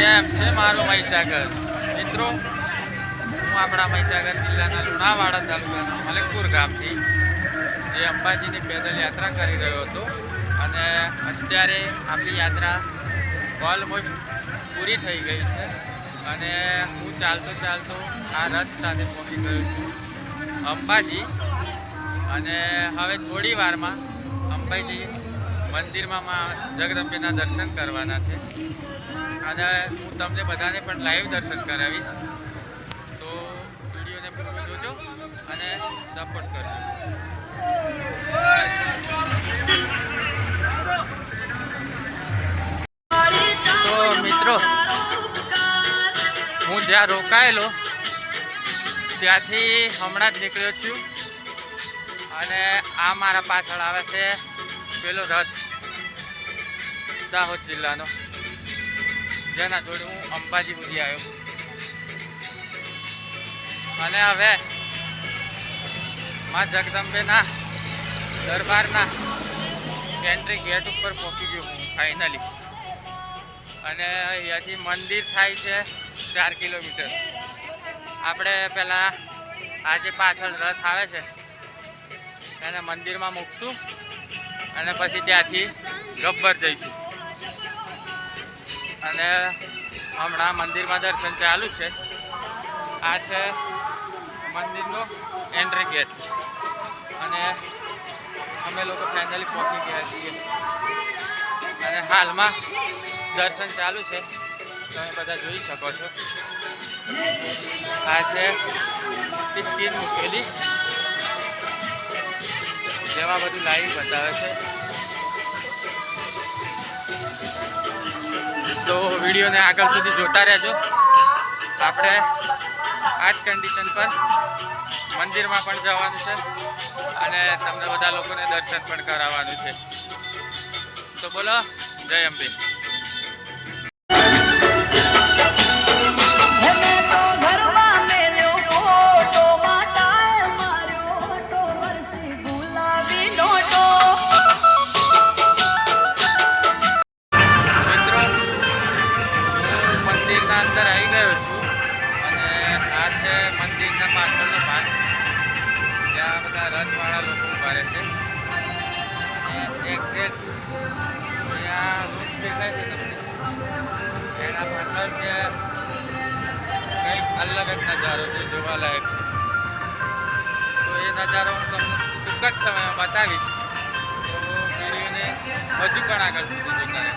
કેમ છે મારો મહીસાગર. મિત્રો, હું આપણા મહીસાગર જિલ્લાના લુણાવાડા તાલુકાના મલકપુર ગામથી જે અંબાજીની પેદલ યાત્રા કરી રહ્યો હતો. અને અત્યારે આપણી યાત્રા ઓલમોસ્ટ પૂરી થઈ ગઈ છે. અને હું ચાલતો ચાલતો આ રથ સાથે પહોંચી ગયો છું. અંબાજી. અને હવે થોડી વારમાં અંબાજી મંદિરમાં માં જગદંબેના દર્શન કરવાના છે. અને હું તમને બધાને પણ લાઈવ દર્શન કરાવીશ. તો વિડીયોને પૂરો જોજો અને સપોર્ટ કરજો. તો મિત્રો, હું જ્યાં રોકાયેલો, ત્યાંથી હમણાં જ નીકળ્યો છું. અને આ મારા પાછળ આવે છે પેલો રથ, દાહોદ જિલ્લાનો. જેના જોડે હું અંબાજી સુધી આવ્યો. અને હવે માં જગદંબેના દરબારના એન્ટ્રી ગેટ ઉપર પહોંચી ગયો હું ફાઇનલી અને અહીંયાથી મંદિર થાય છે ચાર કિલોમીટર. આપણે પહેલાં આજે પાછળ રથ આવે છે, એને મંદિરમાં મૂકશું અને પછી ત્યાંથી ગબ્બર જઈશું. અને હમણાં મંદિરમાં દર્શન ચાલુ છે. આ છે મંદિરનો એન્ટ્રી ગેટ અને અમે લોકો ફાઇનલી પહોંચી ગયા છીએ. અને હાલમાં દર્શન ચાલુ છે. તમે બધા જોઈ શકો છો. આ છે સ્કીન મૂકેલી. જેમાં બધું લાઈવ બતાવે છે. તો વિડીયોને આગળ સુધી જોતા રહેજો. આપણે આ જ કન્ડિશન પર મંદિરમાં પણ જવાનું છે અને તમને બધા લોકોને દર્શન પણ કરાવવાનું છે. તો બોલો, જય અંબે. મંદિરના અંદર આવી ગયો છું. અને આ છે મંદિરના પાછળનો ભાગ. જ્યાં બધા રથવાળા લોકો ઊભા રહે છે. અને એક્ઝેક્ટ ત્યાં વૃક્ષ દેખાય છે તમને? એના પાછળ છે કંઈક અલગ જ નજારો છે, જોવાલાયક છે. તો એ નજારો હું તમને ટૂંક જ સમયમાં બતાવીશ. તો વિડીયોને હજુ પણ આગળ સુધી જોતા